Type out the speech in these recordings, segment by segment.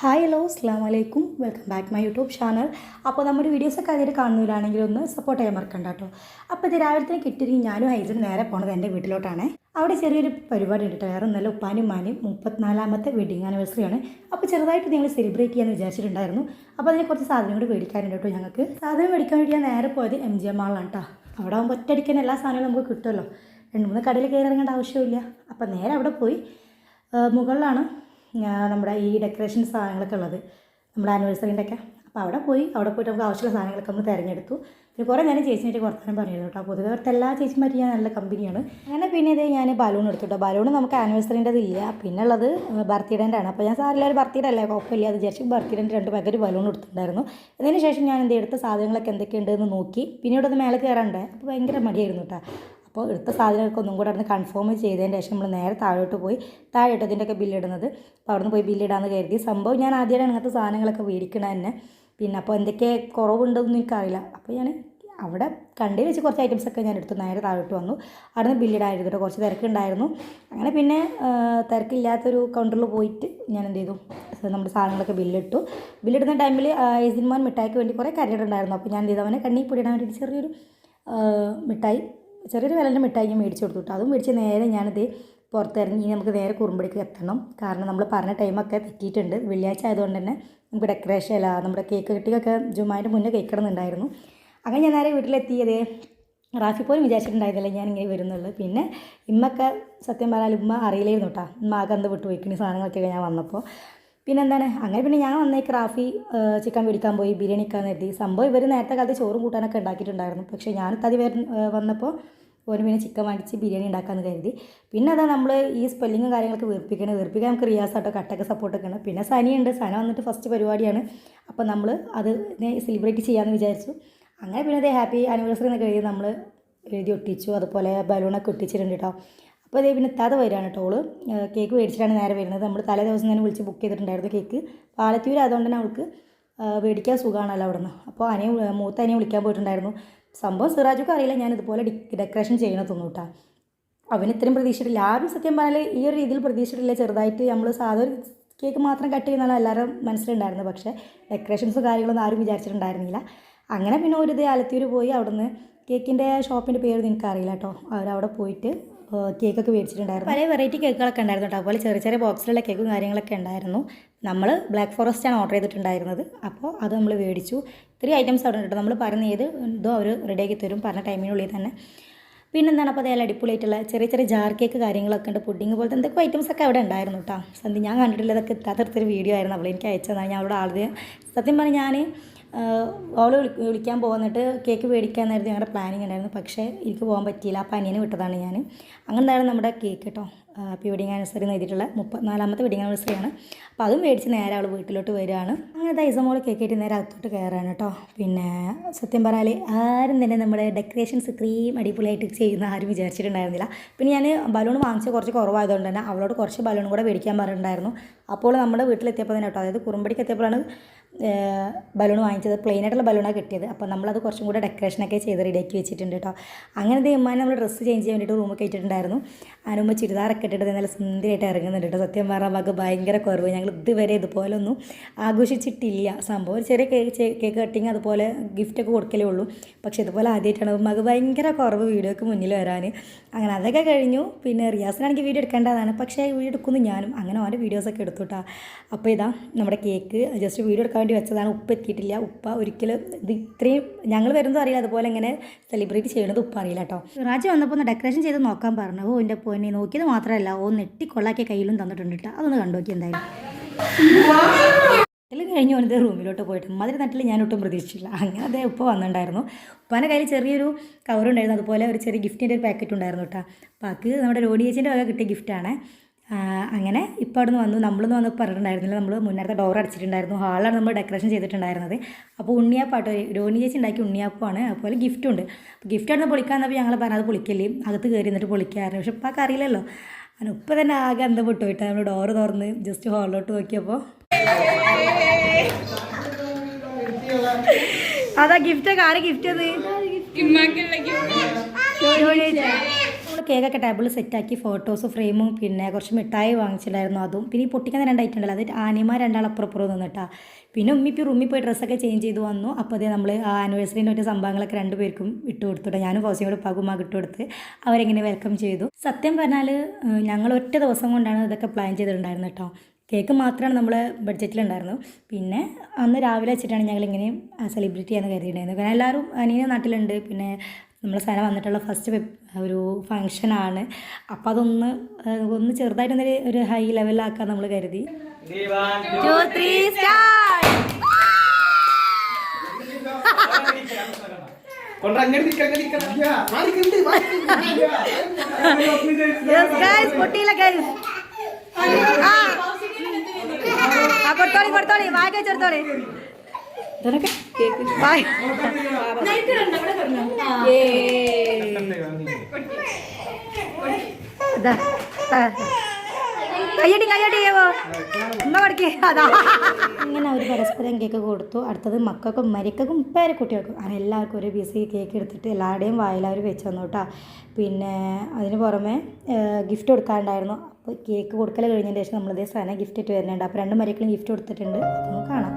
Hi hello അസ്സാം വലൈക്കും welcome back my YouTube channel അപ്പോൾ നമ്മുടെ വീഡിയോസൊക്കെ അതിൽ കാണുന്നവരാണെങ്കിൽ ഒന്ന് സപ്പോർട്ട് ചെയ്യാൻ മറക്കണ്ട കേട്ടോ അപ്പോൾ ഇത് രാവിലെ തന്നെ ഞാനും ഹൈസിന് നേരെ പോണത് എന്റെ വീട്ടിലോട്ടാണ്. അവിടെ ചെറിയൊരു പരിപാടി ഉണ്ട് വേറെ നല്ല ഉപ്പാനും ഉമ്മാനും മുപ്പത്തിനാലാമത്തെ വെഡിങ് ആനിവേഴ്സറി ആണ്. അപ്പോൾ ചെറുതായിട്ട് ഞങ്ങൾ സെലിബ്രേറ്റ് ചെയ്യാമെന്ന് വിചാരിച്ചിട്ടുണ്ടായിരുന്നു. അപ്പോൾ അതിന് കുറച്ച് സാധനം കൂടി മേടിക്കാനുണ്ട് കേട്ടോ ഞങ്ങൾക്ക്. സാധനം മേടിക്കാൻ വേണ്ടി ഞാൻ നേരെ പോയത് എം ജി എം മാളിലാണ് കേട്ടോ അവിടെ ആകുമ്പോൾ ഒറ്റയടിക്കാൻ എല്ലാ സാധനങ്ങളും നമുക്ക് കിട്ടുമല്ലോ. രണ്ട് മൂന്ന് കടയിൽ കയറി ഇറങ്ങേണ്ട ആവശ്യമില്ല അപ്പോൾ നേരെ അവിടെ പോയി. മുകളിലാണ് നമ്മുടെ ഈ ഡെക്കറേഷൻ സാധനങ്ങളൊക്കെ ഉള്ളത്. നമ്മുടെ ആനിവേഴ്സറിന്റെ ഒക്കെ അപ്പോൾ അവിടെ പോയി അവിടെ പോയിട്ട് നമുക്ക് ആവശ്യമുള്ള സാധനങ്ങളൊക്കെ നമ്മൾ തിരഞ്ഞെടുത്തു. പിന്നെ കുറേ നേരം ചേച്ചിനായിട്ട് വർത്തമാനം പറഞ്ഞു കേട്ടോ. പൊതുവെ അവിടുത്തെ എല്ലാ ചേച്ചിമാരും ഞാൻ നല്ല കമ്പനിയാണ്. അങ്ങനെ പിന്നെ ഇത് ഞാൻ ബലൂൺ എടുത്തു കേട്ടോ. ബലൂൺ നമുക്ക് ആനിവേഴ്സറിന്റെത് ഇല്ല. പിന്നെ ഉള്ളത് ബർത്ത്ഡേന്റെ ആണ്. അപ്പോൾ ഞാൻ സാറില്ല ഒരു ബർത്ത്ഡേ അല്ലേ? കുഴപ്പമില്ല. അത് വിചാരിച്ചു ബർത്ത്ഡേന്റെ രണ്ട് പാക്കറ്റ് ബലൂൺ എടുത്തിട്ടുണ്ടായിരുന്നു. അതിന് ശേഷം ഞാൻ എന്ത് എടുത്ത സാധനങ്ങളൊക്കെ എന്തൊക്കെയുണ്ടെന്ന് നോക്കി. പിന്നെ ഇവിടെ ഒന്ന് മേലെ കയറണ്ടേ അപ്പോൾ ഭയങ്കര മടിയായിരുന്നു കേട്ടോ. അപ്പോൾ എടുത്ത സാധനങ്ങൾക്ക് ഒന്നും കൂടെ അവിടുന്ന് കൺഫേം ചെയ്തതിന് ശേഷം നമ്മൾ നേരെ താഴോട്ട് പോയി താഴോട്ട് ഇതിന്റെയൊക്കെ ബില്ലിടുന്നത്. അപ്പോൾ അവിടുന്ന് പോയി ബില്ലിടാന്ന് കരുതി. സംഭവം ഞാൻ ആദ്യമായിട്ടാണ് അങ്ങനത്തെ സാധനങ്ങളൊക്കെ മേടിക്കണത് തന്നെ. പിന്നെ അപ്പോൾ എന്തൊക്കെ കുറവുണ്ടെന്ന് എനിക്കറിയില്ല. അപ്പോൾ ഞാൻ അവിടെ കണ്ടേ വെച്ച് കുറച്ച് ഐറ്റംസ് ഒക്കെ ഞാൻ എടുത്തു നേരെ താഴോട്ട് വന്നു. അവിടെ നിന്ന് ബില്ലിടായിരുന്നു കേട്ടോ. കുറച്ച് തിരക്കുണ്ടായിരുന്നു. അങ്ങനെ പിന്നെ തിരക്കില്ലാത്തൊരു കൗണ്ടറിൽ പോയിട്ട് ഞാൻ എന്ത് ചെയ്തു? നമ്മുടെ സാധനങ്ങളൊക്കെ ബില്ലിട്ടു. ബില്ലിടുന്ന ടൈമിൽ ഏസിൻമോൻ മിഠായിക്ക് വേണ്ടി കുറേ കരടുണ്ടായിരുന്നു അപ്പോൾ ഞാൻ എന്ത് ചെയ്തു? അവനെ കണ്ണി പൊടിയിടാൻ വേണ്ടിയിട്ട് ചെറിയൊരു മിഠായി ചെറിയൊരു വിലന്റെ മിഠായി മേടിച്ച് കൊടുത്തു അതും മേടിച്ച് നേരെ ഞാനിത് പുറത്തിറങ്ങി ഇനി നമുക്ക് നേരെ കുറുമ്പടിക്ക് എത്തണം. കാരണം നമ്മൾ പറഞ്ഞ ടൈമൊക്കെ തെറ്റിയിട്ടുണ്ട്. വെള്ളിയാഴ്ച ആയതുകൊണ്ട് തന്നെ നമുക്ക് ഡെക്കറേഷൻ അല്ല നമ്മുടെ കേക്ക് കിട്ടിയൊക്കെ ജുമാന്റെ മുന്നേ കേക്ക് ഇടുന്നുണ്ടായിരുന്നു. അങ്ങനെ ഞാൻ നേരെ വീട്ടിലെത്തിയത് റാഫി പോലും വിചാരിച്ചിട്ടുണ്ടായിരുന്നില്ല ഞാൻ ഇങ്ങനെ വരുന്നുള്ളൂ പിന്നെ ഇമ്മൊക്കെ സത്യം പറഞ്ഞാൽ ഉമ്മ അറിയില്ലായിരുന്നു കേട്ടോ. ഉമ്മ ആകെ എന്ത് വിട്ടു പോയിക്കണി സാധനങ്ങളൊക്കെ ഞാൻ വന്നപ്പോൾ. പിന്നെ എന്താണ് അങ്ങനെ പിന്നെ ഞാൻ വന്നേ ക്രാഫി ചിക്കൻ മേടിക്കാൻ പോയി ബിരിയാണി വെക്കാൻ കരുതി സംഭവം ഇവർ നേരത്തെ കാലത്ത് ചോറും കൂട്ടാനൊക്കെ ഉണ്ടാക്കിയിട്ടുണ്ടായിരുന്നു. പക്ഷേ ഞാൻ തതി വന്നപ്പോൾ ഓന് പിന്നെ ചിക്കൻ വാങ്ങിച്ച് ബിരിയാണി ഉണ്ടാക്കാമെന്ന് കരുതി. പിന്നെ അതാ നമ്മൾ ഈ സ്പെല്ലിങ്ങും കാര്യങ്ങളൊക്കെ വീർപ്പിക്കണം. വീർപ്പിക്കാൻ നമുക്ക് റിയാസാട്ടോ കട്ടൊക്കെ സപ്പോർട്ടൊക്കെ ഉണ്ട്. പിന്നെ സനിയുണ്ട്. സന വന്നിട്ട് ഫസ്റ്റ് പരിപാടിയാണ്. അപ്പോൾ നമ്മൾ അത് സെലിബ്രേറ്റ് ചെയ്യാമെന്ന് വിചാരിച്ചു. അങ്ങനെ പിന്നെ അതേ ഹാപ്പി ആനിവേഴ്സറി എന്നൊക്കെ എഴുതി നമ്മൾ എഴുതി ഒട്ടിച്ചു. അതുപോലെ ബലൂണൊക്കെ ഒട്ടിച്ചിട്ടുണ്ട് കേട്ടോ അപ്പോൾ അതേ പിന്നെ തത വരികയാണ് ഓൾ. കേക്ക് മേടിച്ചിട്ടാണ് നേരെ വരുന്നത്. നമ്മൾ തലേ ദിവസം തന്നെ വിളിച്ച് ബുക്ക് ചെയ്തിട്ടുണ്ടായിരുന്നു കേക്ക്. പാലത്തൂർ ആയതുകൊണ്ട് തന്നെ അവൾക്ക് മേടിക്കാൻ സുഖമാണല്ലോ അവിടെ നിന്ന് അപ്പോൾ അനിയെ മൂത്ത അനിയെ വിളിക്കാൻ പോയിട്ടുണ്ടായിരുന്നു. സംഭവം സിറാജുക്ക് അറിയില്ല. ഞാൻ ഇതുപോലെ ഡെക്കറേഷൻ ചെയ്യണമെന്ന് തോന്നൂട്ടാ അവന് ഇത്രയും പ്രതീക്ഷിച്ചിട്ടില്ല ആരും സത്യം പറഞ്ഞാൽ ഈ ഒരു രീതിയിൽ പ്രതീക്ഷിച്ചിട്ടില്ല ചെറുതായിട്ട് നമ്മൾ സാധാരണ കേക്ക് മാത്രം കട്ട് ചെയ്യുന്നതാണ് എല്ലാവരും മനസ്സിലുണ്ടായിരുന്നത്. പക്ഷേ ഡെക്കറേഷൻസും കാര്യങ്ങളൊന്നും ആരും വിചാരിച്ചിട്ടുണ്ടായിരുന്നില്ല. അങ്ങനെ പിന്നെ ഒരു ഇത് ആലത്തൂർ പോയി അവിടുന്ന് കേക്കിന്റെ ഷോപ്പിന്റെ പേര് നിനക്കറിയില്ല കേട്ടോ. അവരവിടെ പോയിട്ട് കേക്കൊക്കെ മേടിച്ചിട്ടുണ്ടായിരുന്നു. പല വെറൈറ്റി കേക്കുകളൊക്കെ ഉണ്ടായിരുന്നു കേട്ടോ അതുപോലെ ചെറിയ ചെറിയ ബോക്സിലുള്ള കേക്കും കാര്യങ്ങളൊക്കെ ഉണ്ടായിരുന്നു. നമ്മൾ ബ്ലാക്ക് ഫോറസ്റ്റ് ആണ് ഓർഡർ ചെയ്തിട്ടുണ്ടായിരുന്നത്. അപ്പോൾ അത് നമ്മൾ മേടിച്ചു. ഇത്രയും ഐറ്റംസ് അവിടെ കേട്ടോ നമ്മൾ പറഞ്ഞ ഏത് ഇതോ അവർ റെഡിയാക്കി തരും പറഞ്ഞ ടൈമിനുള്ളിൽ തന്നെ. പിന്നെന്താണ് അപ്പോൾ അതായത് അടിപൊളിയായിട്ടുള്ള ചെറിയ ചെറിയ ജാർ കേക്ക് കാര്യങ്ങളൊക്കെ ഉണ്ട്. പുഡിങ് പോലത്തെ എന്തൊക്കെ ഐറ്റംസ് ഒക്കെ അവിടെ ഉണ്ടായിരുന്നു കേട്ടോ. സന്ധ്യ ഞാൻ കണ്ടിട്ടില്ല. ഇതൊക്കെ ഇത്താത്തൊരു വീഡിയോ ആയിരുന്നു. അവൾ എനിക്ക് അയച്ചതാണ്. ഞാൻ അവിടെ ആദ്യം സത്യം പറഞ്ഞാൽ ഞാൻ അവൾ വിളിക്കാൻ പോകുന്നിട്ട് കേക്ക് മേടിക്കാമെന്നായിരുന്നു ഞങ്ങളുടെ പ്ലാനിങ് ഉണ്ടായിരുന്നു. പക്ഷേ എനിക്ക് പോകാൻ പറ്റിയില്ല. അപ്പോൾ അനിയനെ വിട്ടതാണ് ഞാൻ അങ്ങനെയാണ് നമ്മുടെ കേക്ക് കേട്ടോ വെഡിങ് ആനിവേഴ്സറി എഴുതിയിട്ടുള്ള മുപ്പത്തിനാലാമത്തെ വെഡിങ് ആനിവേഴ്സറിയാണ് അപ്പോൾ അതും മേടിച്ച് നേരെ അവൾ വീട്ടിലോട്ട് വരികയാണ്. അങ്ങനെ ദൈസമോൾ കേക്ക് ആയിട്ട് നേരെ അകത്തോട്ട് കയറാണ് കേട്ടോ പിന്നെ സത്യം പറഞ്ഞാൽ ആരും തന്നെ നമ്മുടെ ഡെക്കറേഷൻസ് ഇത്രയും അടിപൊളിയായിട്ട് ചെയ്യുന്ന ആരും വിചാരിച്ചിട്ടുണ്ടായിരുന്നില്ല. പിന്നെ ഞാൻ ബലൂൺ വാങ്ങിച്ച കുറച്ച് കുറവായതുകൊണ്ട് തന്നെ അവളോട് കുറച്ച് ബലൂൺ കൂടെ മേടിക്കാൻ പറഞ്ഞിട്ടുണ്ടായിരുന്നു. അപ്പോൾ നമ്മുടെ വീട്ടിലെത്തിയപ്പോൾ തന്നെ കേട്ടോ അതായത് കുറുമ്പടിക്ക് എത്തിയപ്പോഴാണ് ബലൂൺ വാങ്ങിച്ചത് പ്ലെയിൻ ആയിട്ടുള്ള ബലൂണാണ് കിട്ടിയത്. അപ്പോൾ നമ്മളത് കുറച്ചും കൂടെ ഡെക്കറേഷനൊക്കെ ചെയ്ത് റെഡിയാക്കി വെച്ചിട്ടുണ്ട് കേട്ടോ അങ്ങനെ ഉമ്മാനെ നമ്മൾ ഡ്രസ്സ് ചേഞ്ച് ചെയ്യാൻ വേണ്ടിയിട്ട് റൂമൊക്കെ ഇട്ടിട്ടുണ്ടായിരുന്നു അനുമ്പ് ചുരിദാറൊക്കെ ഇട്ടിട്ട് നല്ല സുന്ദരമായിട്ട് ഇറങ്ങുന്നുണ്ട് കേട്ടോ സത്യം പറഞ്ഞാൽ നമുക്ക് ഭയങ്കര കുറവ്. ഞങ്ങൾ ഇതുവരെ ഇതുപോലെ ഒന്നും ആഘോഷിച്ചിട്ടില്ല. സംഭവം ചെറിയ കേക്ക് കേക്ക് കട്ടിങ് അതുപോലെ ഗിഫ്റ്റൊക്കെ കൊടുക്കലേ ഉള്ളൂ. പക്ഷേ ഇതുപോലെ ആദ്യമായിട്ടാണ് നമുക്ക് ഭയങ്കര കുറവ് വീഡിയോക്ക് മുന്നിൽ വരാൻ അങ്ങനെ അതൊക്കെ കഴിഞ്ഞു. പിന്നെ റിയാസിനാണെങ്കിൽ വീഡിയോ എടുക്കേണ്ടതാണ്. പക്ഷേ വീഡിയോ എടുക്കുന്നു ഞാനും. അങ്ങനെ ഓരോ വീഡിയോസൊക്കെ എടുത്തു കേട്ടോ അപ്പോൾ ഇതാ നമ്മുടെ കേക്ക് ജസ്റ്റ് വീഡിയോ എടുക്കാൻ വേണ്ടി വെച്ചതാണ്. ഉപ്പ് എത്തിയിട്ടില്ല. ഉപ്പ ഒരിക്കലും ഇത് ഇത്രയും ഞങ്ങൾ വരുന്നത് അറിയില്ല. അതുപോലെ ഇങ്ങനെ സെലിബ്രേറ്റ് ചെയ്യണത് ഉപ്പ അറിയില്ല കേട്ടോ രാജ വന്നപ്പോൾ ഒന്ന് ഡെക്കറേഷൻ ചെയ്ത് നോക്കാൻ പറഞ്ഞു ഓ എന്റെ പൊന്നെ നോക്കിയത് മാത്രമല്ല ഓ നെട്ടി കൊള്ളാക്കിയ കയ്യിലും തന്നിട്ടുണ്ട് കേട്ടോ അതൊന്ന് കണ്ടു നോക്കി എന്തായാലും. ഇതിൽ കഴിഞ്ഞ് വന്നത് റൂമിലോട്ട് പോയിട്ട് മാതിരി നട്ടിൽ ഞാൻ ഒട്ടും പ്രതീക്ഷിച്ചില്ല. അങ്ങനെ അതേ ഉപ്പ വന്നിട്ടുണ്ടായിരുന്നു. ഉപ്പാന്റെ കയ്യിൽ ചെറിയൊരു കവറുണ്ടായിരുന്നു അതുപോലെ ഒരു ചെറിയ ഗിഫ്റ്റിന്റെ ഒരു പാക്കറ്റ് ഉണ്ടായിരുന്നു കേട്ടോ അപ്പം അത് നമ്മുടെ രോണി വക കിട്ടിയ ഗിഫ്റ്റാണ് അങ്ങനെ ഇപ്പോൾ അവിടെ നിന്ന് വന്നു. നമ്മളൊന്നും വന്ന് പറഞ്ഞിട്ടുണ്ടായിരുന്നില്ല. നമ്മൾ മുന്നേരത്തെ ഡോർ അടിച്ചിട്ടുണ്ടായിരുന്നു. ഹാളാണ് നമ്മൾ ഡെക്കറേഷൻ ചെയ്തിട്ടുണ്ടായിരുന്നത്. അപ്പോൾ ഉണ്ണിയാപ്പാട്ടോ രോഹിണി ചേച്ചി ഉണ്ടാക്കി ഉണ്ണിയാപ്പമാണ്. അതുപോലെ ഗിഫ്റ്റും ഉണ്ട്. അപ്പോൾ ഗിഫ്റ്റ് അവിടെ നിന്ന് പൊളിക്കാന്നപ്പോൾ ഞങ്ങൾ പറഞ്ഞത് പൊളിക്കല്ലേ. അകത്ത് കയറി എന്നിട്ട് പൊളിക്കാറുണ്ട് പക്ഷെ ഇപ്പം അറിയില്ലല്ലോ. അങ്ങനെ ഇപ്പം തന്നെ ആകെ അന്തം വിട്ടു പോയിട്ട് നമ്മൾ ഡോറ് തുറന്ന് ജസ്റ്റ് ഹാളിലോട്ട് നോക്കിയപ്പോൾ അതാ ഗിഫ്റ്റ് ആരെ ഗിഫ്റ്റ് അത് കേക്കൊക്കെ ടേബിൾ സെറ്റാക്കി ഫോട്ടോസ് ഫ്രെയിമും പിന്നെ കുറച്ച് മിഠായി വാങ്ങിച്ചിട്ടുണ്ടായിരുന്നു അതും. പിന്നെ ഈ പൊട്ടിക്കുന്ന രണ്ട് ഐറ്റം ഉണ്ടല്ലോ അത് ആനിമാർ രണ്ടാളപ്പുറപ്പുറം നിന്നിട്ടാ. പിന്നെ ഉമ്മിപ്പി റൂമിൽ പോയി ഡ്രസ്സൊക്കെ ചേഞ്ച് ചെയ്ത് വന്നു. അപ്പോൾ അതേ നമ്മൾ ആ ആനിവേഴ്സറിന്റെ മറ്റു സംഭവങ്ങളൊക്കെ രണ്ടുപേർക്കും ഇട്ട് കൊടുത്തിട്ട് ഞാനും ഫൗസിയോട് പകുമാക്ക് ഇട്ട് കൊടുത്ത് അവരെങ്ങനെ വെൽക്കം ചെയ്തു. സത്യം പറഞ്ഞാൽ ഞങ്ങൾ ഒറ്റ ദിവസം കൊണ്ടാണ് ഇതൊക്കെ പ്ലാൻ ചെയ്തിട്ടുണ്ടായിരുന്നത് കേട്ടോ. കേക്ക് മാത്രമാണ് നമ്മൾ ബഡ്ജറ്റിലുണ്ടായിരുന്നു പിന്നെ അന്ന് രാവിലെ വെച്ചിട്ടാണ് ഞങ്ങൾ ഇങ്ങനെ സെലിബ്രേറ്റ് ചെയ്യാന്ന് കരുതിയിട്ടുണ്ടായിരുന്നത്. കാരണം എല്ലാവരും അനിയനെ നാട്ടിലുണ്ട്. പിന്നെ നമ്മളെ സ്ഥലം വന്നിട്ടുള്ള ഫസ്റ്റ് ഒരു ഫങ്ഷനാണ് അപ്പോൾ അതൊന്ന് ഒന്ന് ചെറുതായിട്ടൊന്നൊരു ഒരു ഹൈ ലെവലിലാക്കാൻ നമ്മൾ കരുതി. കൊടുത്തോളി കൊടുത്തോളി. വായി വെച്ചെടുത്തോളി വായ് ഇതാ ആ. കയ്യടി കയ്യടി ഏവോ? ഉമ്മ കൊടുക്കേ അതാ. ഇങ്ങനെ അവർ പരസ്പരം കേക്ക് കൊടുത്തു. അടുത്തത് മക്കൾക്കും മരിക്കും പേരെ കുട്ടികൾക്കും. അങ്ങനെ എല്ലാവർക്കും ഒരു പീസ് കേക്ക് എടുത്തിട്ട് എല്ലാവരുടെയും വായിൽ അവർ വെച്ച് തന്നു കേട്ടോ. പിന്നെ അതിന് പുറമെ ഗിഫ്റ്റ് കൊടുക്കാനുണ്ടായിരുന്നു അപ്പോൾ കേക്ക് കൊടുക്കൽ കഴിഞ്ഞതിന് ശേഷം നമ്മളിതേ സാധനം ഗിഫ്റ്റ് ഇട്ട് വരുന്നുണ്ട്. അപ്പോൾ രണ്ട് മരിക്കളും ഗിഫ്റ്റ് കൊടുത്തിട്ടുണ്ട്. നമുക്ക് കാണാം.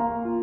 അടുത്ത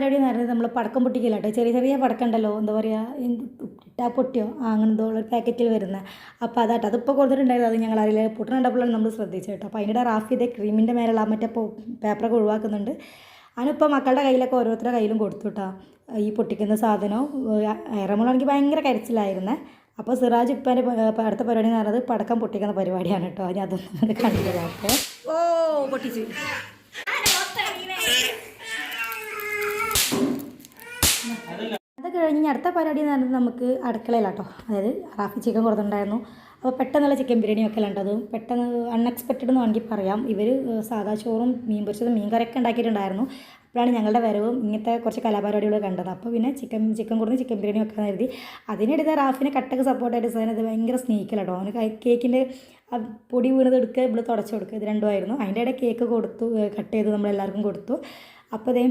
കലാപരിപാടി എന്ന് പറയുന്നത് നമ്മൾ പടക്കം പൊട്ടിക്കില്ല കേട്ടോ ചെറിയ ചെറിയ പടക്കം ഉണ്ടല്ലോ എന്താ പറയുക ഇട്ടാ പൊട്ടിയോ? ആ അങ്ങനെ എന്തോ ഒരു പാക്കറ്റിൽ വരുന്ന. അപ്പോൾ അതാട്ടോ. അതിപ്പോൾ കൊടുത്തിട്ടുണ്ടായിരുന്നു അത് ഞങ്ങൾ അറിയില്ല പൊട്ടണുണ്ടപ്പോഴാണ് നമ്മൾ ശ്രദ്ധിച്ചത് കേട്ടോ. അപ്പോൾ അതിന്റെ റാഫ് ചെയ്ത ക്രീമിന്റെ മേലുള്ള മറ്റേ പേപ്പറൊക്കെ ഒഴിവാക്കുന്നുണ്ട്. അതിനിപ്പോൾ മക്കളുടെ കയ്യിലൊക്കെ ഓരോരുത്തരുടെ കയ്യിലും കൊടുത്തു കേട്ടോ. ഈ പൊട്ടിക്കുന്ന സാധനം ഇറമുളാണെങ്കിൽ ഭയങ്കര കരച്ചിലായിരുന്നേ. അപ്പോൾ സിറാജ് ഇപ്പം അടുത്ത പരിപാടി എന്ന് പറയുന്നത് പടക്കം പൊട്ടിക്കുന്ന പരിപാടിയാണ് കേട്ടോ. ഞാൻ അതൊന്നും കണ്ടില്ല ഓ പൊട്ടിച്ച്. കഴിഞ്ഞ് അടുത്ത പരിപാടി എന്ന് പറയുന്നത് നമുക്ക് അടുക്കളയിലാട്ടോ. അതായത് റാഫി ചിക്കൻ കൊടുത്തിട്ടുണ്ടായിരുന്നു. അപ്പോൾ പെട്ടെന്നുള്ള ചിക്കൻ ബിരിയാണി ഒക്കെ ഉണ്ട് പെട്ടെന്ന് അൺഎക്സ്പെക്റ്റഡ് എന്ന് വേണമെങ്കിൽ പറയാം. ഇവർ സാദാ ചോറും മീൻ പൊരിച്ചതും മീൻ കറിയൊക്കെ ഉണ്ടാക്കിയിട്ടുണ്ടായിരുന്നു. അപ്പോഴാണ് ഞങ്ങളുടെ വരവും ഇങ്ങനത്തെ കുറച്ച് കലാപരിപാടികൾ കണ്ടത്. അപ്പോൾ പിന്നെ ചിക്കൻ ചിക്കൻ കൊടുത്ത് ചിക്കൻ ബിരിയാണി വെക്കാൻ കരുതി. അതിനിടയിൽ റാഫിനെ കട്ടക്ക് സപ്പോർട്ടായിട്ട് സാധനം അത് ഭയങ്കര സ്നേഹിക്കലാട്ടോ. അവന് കേക്കിന്റെ പൊടി വീണത് എടുക്കുക ഇവിടെ തുടച്ചു കൊടുക്കുക ഇത് രണ്ടുമായിരുന്നു അതിന്റെ ഇടയിൽ കേക്ക് കൊടുത്തു കട്ട് ചെയ്ത് നമ്മളെല്ലാവർക്കും കൊടുത്തു. അപ്പോൾ അതേ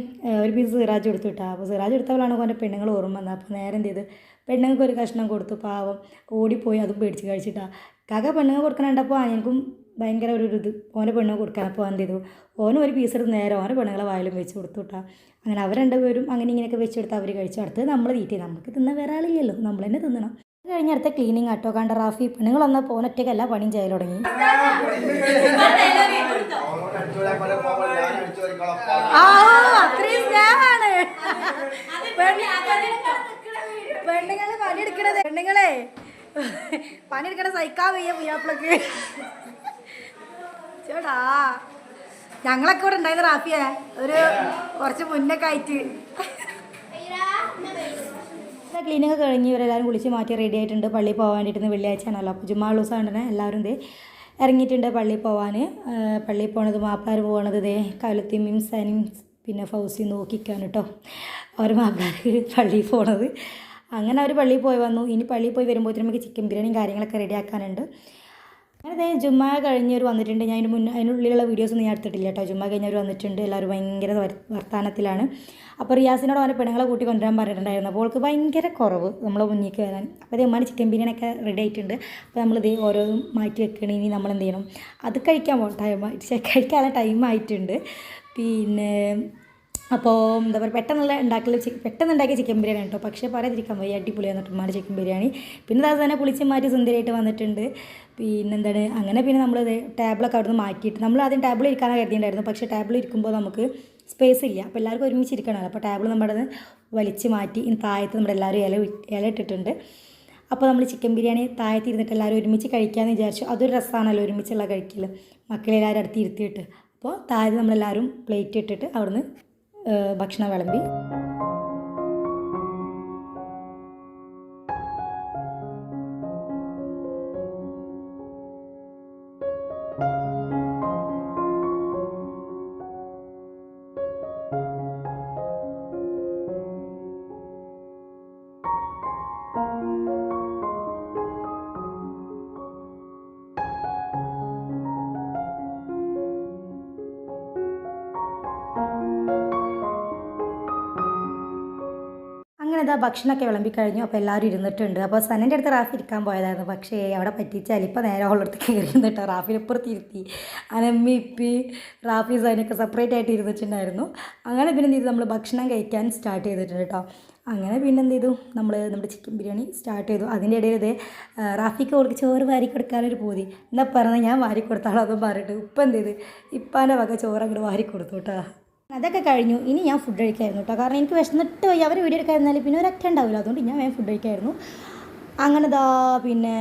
ഒരു പീസ് സിറാജ് കൊടുത്തു വിട്ടാ അപ്പോൾ സിറാജ് എടുത്തവളാണ് അവന്റെ പെണ്ണുങ്ങൾ ഓർമ്മ വന്നത്. അപ്പോൾ നേരെ എന്ത് ചെയ്ത്? പെണ്ണുങ്ങൾക്ക് ഒരു കഷ്ണം കൊടുത്തു. പാവം ഓടിപ്പോയി. അതും പേടിച്ച് കഴിച്ചിട്ടാ. കാക്ക പെണ്ണുങ്ങൾ കൊടുക്കണുണ്ടപ്പോൾ എനിക്കും ഭയങ്കര ഒരു ഇത്. ഓന്റെ പെണ്ണ് കൊടുക്കാൻ അപ്പോൾ എന്ത് ചെയ്തു? ഓനും ഒരു പീസ് എടുത്ത് നേരെ ഓന്റെ പെണ്ണുങ്ങളെ വായിലും വെച്ച് കൊടുത്തു വിട്ടാ അങ്ങനെ അവർ രണ്ടുപേരും അങ്ങനെ ഇങ്ങനെയൊക്കെ വെച്ച് കൊടുത്ത് അവർ കഴിച്ചു. അടുത്ത് നമ്മൾ തീറ്റി. നമുക്ക് തിന്നാൻ വേറെ ആളില്ലല്ലോ. നമ്മൾ തന്നെ തിന്നണം. അത് കഴിഞ്ഞ് അടുത്ത ക്ലീനിങ് ആട്ടോ. കണ്ട റാഫി പെണ്ണുങ്ങൾ വന്ന പോനൊറ്റയ്ക്കല്ല പണിയും ചെയ്യാൻ തുടങ്ങി. ആ അത്രയും സ്നേഹാണ്. പെണ്ണുങ്ങൾ പണിയെടുക്കണത്. പെണ്ണുങ്ങളെ പണിയെടുക്കണ സഹിക്കാൻ വയ്യ പുയ്യാപ്പിളക്ക്. ചേടാ ഞങ്ങളൊക്കെ ഇവിടെ ഉണ്ടായിരുന്നു റാഫിയെ ഒരു കുറച്ച് മുന്നൊക്കെ ആയിട്ട് ക്ലീനിങ് കഴിഞ്ഞ് ഇവരെല്ലാവരും കുളിച്ച് മാറ്റി റെഡി ആയിട്ടുണ്ട്. പള്ളിയിൽ പോകാൻ വേണ്ടിയിട്ട് വെള്ളിയാഴ്ച ആണല്ലോ അപ്പോൾ ജുമാ ദിവസം തന്നെ എല്ലാവരും ദേ ഇറങ്ങിയിട്ടുണ്ട് പള്ളിയിൽ പോകാൻ പള്ളിയിൽ പോണത് മാപ്പിളാർ പോകണത് ഇതേ കലുത്തിമ്മയും സനിയും പിന്നെ ഫൗസി നോക്കിക്കാൻ കേട്ടോ അവർ മാപ്പിളാർ പള്ളിയിൽ പോണത്. അങ്ങനെ അവർ പള്ളിയിൽ പോയി വന്നു. ഇനി പള്ളിയിൽ പോയി വരുമ്പോഴത്തേനും നമുക്ക് ചിക്കൻ ബിരിയാണിയും കാര്യങ്ങളൊക്കെ റെഡി ആക്കാനുണ്ട്. അങ്ങനെ ജുമ്മ കഴിഞ്ഞവർ വന്നിട്ടുണ്ട്. ഞാൻ അതിന് മുന്നേ അതിനുള്ളിലുള്ള വീഡിയോസ് ഞാൻ എടുത്തിട്ടില്ല കേട്ടോ. ജുമ്മ കഴിഞ്ഞവർ വന്നിട്ടുണ്ട്. എല്ലാവരും ഭയങ്കര വർ- വർത്താനത്തിലാണ്. അപ്പോൾ റിയാസിനോട് അവനെ പെണ്ണുങ്ങളെ കൂട്ടി കൊണ്ടുവരാൻ പറഞ്ഞിട്ടുണ്ടായിരുന്നു. അപ്പോൾ അവൾക്ക് ഭയങ്കര കുറവ് നമ്മളെ മുന്നിലേക്ക് വരാൻ. അപ്പോൾ അതേ ചിക്കൻ ബിരിയാണി ഒക്കെ റെഡി ആയിട്ടുണ്ട്. അപ്പോൾ നമ്മളിത് ഓരോന്നും മാറ്റി വെക്കണം. ഇനി നമ്മൾ എന്ത് ചെയ്യണം? അത് കഴിക്കാൻ പോകണം ടൈം കഴിക്കാനുള്ള ടൈം ആയിട്ടുണ്ട്. പിന്നെ അപ്പോൾ എന്താ പറയുക പെട്ടെന്നുള്ള ഉണ്ടാക്കൽ പെട്ടെന്ന് ഉണ്ടാക്കിയ ചിക്കൻ ബിരിയാണി കേട്ടോ പക്ഷേ പറയാതിരിക്കാൻ വയ്യ അടിപൊളിയാണ് ഉമ്മാന്റെ ചിക്കൻ ബിരിയാണി. പിന്നെ അത് തന്നെ പുളിച്ച് മാറ്റി സുന്ദരിയായിട്ട് വന്നിട്ടുണ്ട്. പിന്നെ എന്താണ് അങ്ങനെ പിന്നെ നമ്മൾ ടേബിളൊക്കെ അവിടെ നിന്ന് മാറ്റിയിട്ട് നമ്മൾ ആദ്യം ടേബിൾ ഇരിക്കാനാണ് കരുതിയിട്ടുണ്ടായിരുന്നു. പക്ഷേ ടേബിൾ ഇരിക്കുമ്പോൾ നമുക്ക് സ്പേസ് ഇല്ല. അപ്പോൾ എല്ലാവർക്കും ഒരുമിച്ച് ഇരിക്കണമല്ലോ. അപ്പോൾ ടേബിൾ നമ്മുടെ വലിച്ച് മാറ്റി ഇനി താഴത്ത് നമ്മുടെ എല്ലാവരും ഇല ഇല ഇട്ടിട്ടുണ്ട്. അപ്പോൾ നമ്മൾ ചിക്കൻ ബിരിയാണി താഴത്ത് ഇരുന്നിട്ട് എല്ലാവരും ഒരുമിച്ച് കഴിക്കാമെന്ന് വിചാരിച്ചു. അതൊരു രസമാണല്ലോ ഒരുമിച്ചുള്ള കഴിക്കൽ മക്കളെല്ലാവരും അടുത്ത് ഇരുത്തിയിട്ട്. അപ്പോൾ താഴത്ത് നമ്മളെല്ലാവരും പ്ലേറ്റ് ഇട്ടിട്ട് അവിടുന്ന് ഭക്ഷണം വിളമ്പി ഇതാ ഭക്ഷണമൊക്കെ വിളമ്പി കഴിഞ്ഞു അപ്പോൾ എല്ലാവരും ഇരുന്നിട്ടുണ്ട്. അപ്പോൾ സനന്റെ അടുത്ത് റാഫി ഇരിക്കാൻ പോയതായിരുന്നു. പക്ഷേ അവിടെ പറ്റിച്ചാൽ ഇപ്പോൾ നേരെ ഉള്ളടുത്ത് കയറി കയറി ഇരുന്നിട്ട് റാഫിനപ്പുറത്ത് ഇരുത്തി. അനമ്മി ഇപ്പി റാഫി സനൊക്കെ സെപ്പറേറ്റ് ആയിട്ട് ഇരുന്നിട്ടുണ്ടായിരുന്നു. അങ്ങനെ പിന്നെ എന്ത് നമ്മൾ ഭക്ഷണം കഴിക്കാൻ സ്റ്റാർട്ട് ചെയ്തിട്ടുണ്ട് കേട്ടോ. അങ്ങനെ പിന്നെ എന്ത് ചെയ്തു? നമ്മൾ നമ്മുടെ ചിക്കൻ ബിരിയാണി സ്റ്റാർട്ട് ചെയ്തു. അതിന്റെ ഇടയിൽ ഇത് റാഫിക്ക് ഓർക്ക് ചോറ് വാരി കൊടുക്കാനൊരു പോതി. എന്നാൽ പറഞ്ഞാൽ ഞാൻ വാരി കൊടുത്താളോ അതും പറഞ്ഞിട്ട് ഇപ്പം എന്ത് ചെയ്ത്? ഇപ്പാന്റെ വക ചോറ് അങ്ങോട്ട് വാരി കൊടുത്തു കേട്ടോ. അതൊക്കെ കഴിഞ്ഞു. ഇനി ഞാൻ ഫുഡ് കഴിക്കായിരുന്നു കേട്ടോ കാരണം എനിക്ക് വിശന്നിട്ട് പോയി അവർ വീഡിയോ എടുക്കാതിരുന്നാലും പിന്നെ ഒരൊറ്റ ഉണ്ടാവില്ല. അതുകൊണ്ട് ഞാൻ വേഗം ഫുഡ് കഴിക്കായിരുന്നു. അങ്ങനെ ദാ പിന്നെ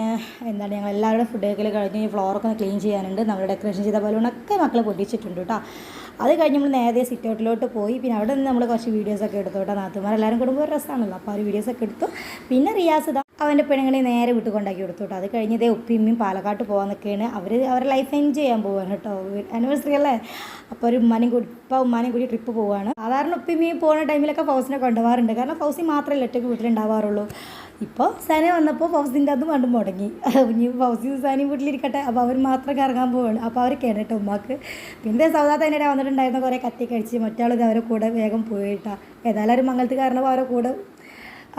എന്താണ് ഞങ്ങൾ എല്ലാവരുടെ ഫുഡ് കഴിക്കൽ കഴിഞ്ഞ് ഈ ഫ്ലോറൊക്കെ ഒന്ന് ക്ലീൻ ചെയ്യാനുണ്ട്. നമ്മൾ ഡെക്കറേഷൻ ചെയ്ത ബലൂണൊക്കെ മക്കൾ പൊട്ടിച്ചിട്ടുണ്ട് കേട്ടോ അത് കഴിഞ്ഞ് നമ്മൾ നേരെ സിറ്റ് ഔട്ടിലോട്ട് പോയി. പിന്നെ അവിടെ നിന്ന് നമ്മൾ കുറച്ച് വീഡിയോസൊക്കെ എടുത്തു കേട്ടോ നാത്തുമാർ എല്ലാവരും കൂടുമ്പോൾ ഒരു രസമാണല്ലോ അപ്പോൾ ആ ഒരു വീഡിയോസൊക്കെ എടുത്തു. പിന്നെ റിയാസ് അവന്റെ പെണ്ണുങ്ങളെ നേരെ വീട്ടിൽ കൊണ്ടാക്കി കൊടുത്തു കേട്ടോ അത് കഴിഞ്ഞതേ ഉപ്പിമ്മയും പാലക്കാട്ട് പോകാൻ നിൽക്കുകയാണ്. അവർ അവരുടെ ലൈഫ് എൻജോയ് ചെയ്യാൻ പോവുകയാണ് കേട്ടോ. ആനിവേഴ്സറി അല്ലേ? അപ്പോൾ ഒരു ഉമ്മാനും കൂടി ഇപ്പം ഉമ്മാനും കൂടി ട്രിപ്പ് പോവാണ് സാധാരണ ഉപ്പിമ്മയും പോകുന്ന ടൈമിലൊക്കെ ഫൗസിനെ കൊണ്ടുപോകാറുണ്ട്. കാരണം ഫൗസി മാത്രമല്ല ഒറ്റയ്ക്ക് വീട്ടിലുണ്ടാവാറുള്ളൂ. ഇപ്പോൾ സന വന്നപ്പോൾ ഫൗസിന്റെ അതും കണ്ടും മുടങ്ങി. ഇനി ഫൗസി സാനിയും വീട്ടിലിരിക്കട്ടെ. അപ്പോൾ അവർ മാത്രം കറങ്ങാൻ പോവാണ് അപ്പോൾ അവരൊക്കെയാണ് കേട്ടോ ഉമ്മാക്ക്. പിന്നെ സൗദാത്ത തന്നെ വന്നിട്ടുണ്ടായിരുന്ന കുറേ കത്തി കഴിച്ച് മറ്റാളിത് അവരെ കൂടെ വേഗം പോയിട്ടാണ് ഏതായാലും ഒരു മംഗലത്ത് കാരണം അവരെ കൂടെ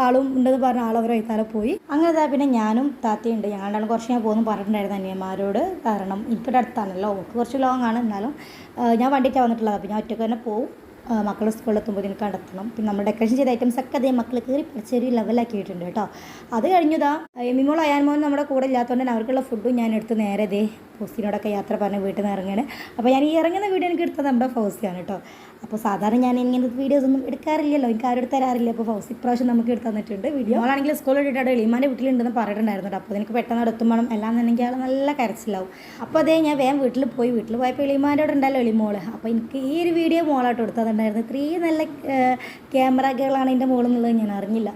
ആളും ഉണ്ടെന്ന് പറഞ്ഞ ആൾ അവരെ വൈത്താലെ പോയി. അങ്ങനെ ഇതാ പിന്നെ ഞാനും താത്തയുണ്ട്. ഞങ്ങളുടെ കുറച്ച് ഞാൻ പോകുന്നു പറഞ്ഞിട്ടുണ്ടായിരുന്നു അനിയന്മാരോട്. കാരണം ഇപ്പോഴത്തെ അടുത്താണല്ലോ. ഓക്ക് കുറച്ച് ലോങ് ആണ്. എന്നാലും ഞാൻ വണ്ടിയിട്ടാണ് വന്നിട്ടുള്ളത്. അപ്പോൾ ഞാൻ ഒറ്റയ്ക്ക് തന്നെ പോകും മക്കൾ സ്കൂളിലെത്തുമ്പോൾ ഇതിന് കണ്ടെത്തണം. പിന്നെ നമ്മൾ ഡെക്കറേഷൻ ചെയ്ത ഐറ്റംസ് ഒക്കെ അതേ മക്കൾ കയറി പഠിച്ചൊരു ലെവലാക്കിയിട്ടുണ്ട് കേട്ടോ. അത് കഴിഞ്ഞതാ എമ്മിമോൾ അയാൻമോൻ നമ്മുടെ കൂടെ ഇല്ലാത്തതുകൊണ്ട് അവർക്കുള്ള ഫുഡും ഞാൻ എടുത്ത് നേരെ ദേ ഫൗസിനോടൊക്കെ യാത്ര പറഞ്ഞ് വീട്ടിൽ നിന്ന് ഇറങ്ങുകയാണ് അപ്പോൾ ഞാൻ ഈ ഇറങ്ങുന്ന വീഡിയോ എനിക്ക് എടുത്തത് നമ്മുടെ ഫൗസിയാണ് കേട്ടോ. അപ്പോൾ സാധാരണ ഞാൻ ഇങ്ങനത്തെ വീഡിയോസ് ഒന്നും എടുക്കാറില്ലല്ലോ. എനിക്ക് ആരും എടുത്ത് തരാറില്ല അപ്പോൾ ഫൗസി ഇപ്രാവശ്യം നമുക്ക് എടുത്ത് തന്നിട്ടുണ്ട് വീഡിയോ ആണെങ്കിൽ സ്കൂളിൽ ഇട്ടിട്ട് എളിമാന്റെ വീട്ടിലുണ്ടെന്ന് പറഞ്ഞിട്ടുണ്ടായിരുന്നു അപ്പോൾ എനിക്ക് പെട്ടെന്ന് അവിടെ എല്ലാം എന്നുണ്ടെങ്കിൽ ആൾ നല്ല കരച്ചിലാവും. അപ്പോൾ അതേ ഞാൻ വേഗം വീട്ടിൽ പോയി. വീട്ടിൽ പോയപ്പോൾ എളിമാന്റെ അവിടെ ഉണ്ടല്ലോ എളിമോൾ. അപ്പോൾ എനിക്ക് ഈ ഒരു വീഡിയോ മോളായിട്ട് എടുത്തതുണ്ടായിരുന്നു ഇത്രയും നല്ല ക്യാമറകളാണ് എന്റെ മോളെന്നുള്ളത് ഞാൻ അറിഞ്ഞില്ല.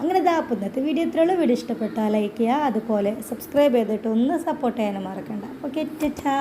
അങ്ങനെ ഇതാ അപ്പോൾ ഇന്നത്തെ വീഡിയോ ഇത്രയുള്ള വീഡിയോ ഇഷ്ടപ്പെട്ടാൽ ലൈക്ക് ചെയ്യുക. അതുപോലെ സബ്സ്ക്രൈബ് ചെയ്തിട്ട് ഒന്ന് സപ്പോർട്ട് ചെയ്യാനും മറക്കണ്ട. ഓക്കെ ടാ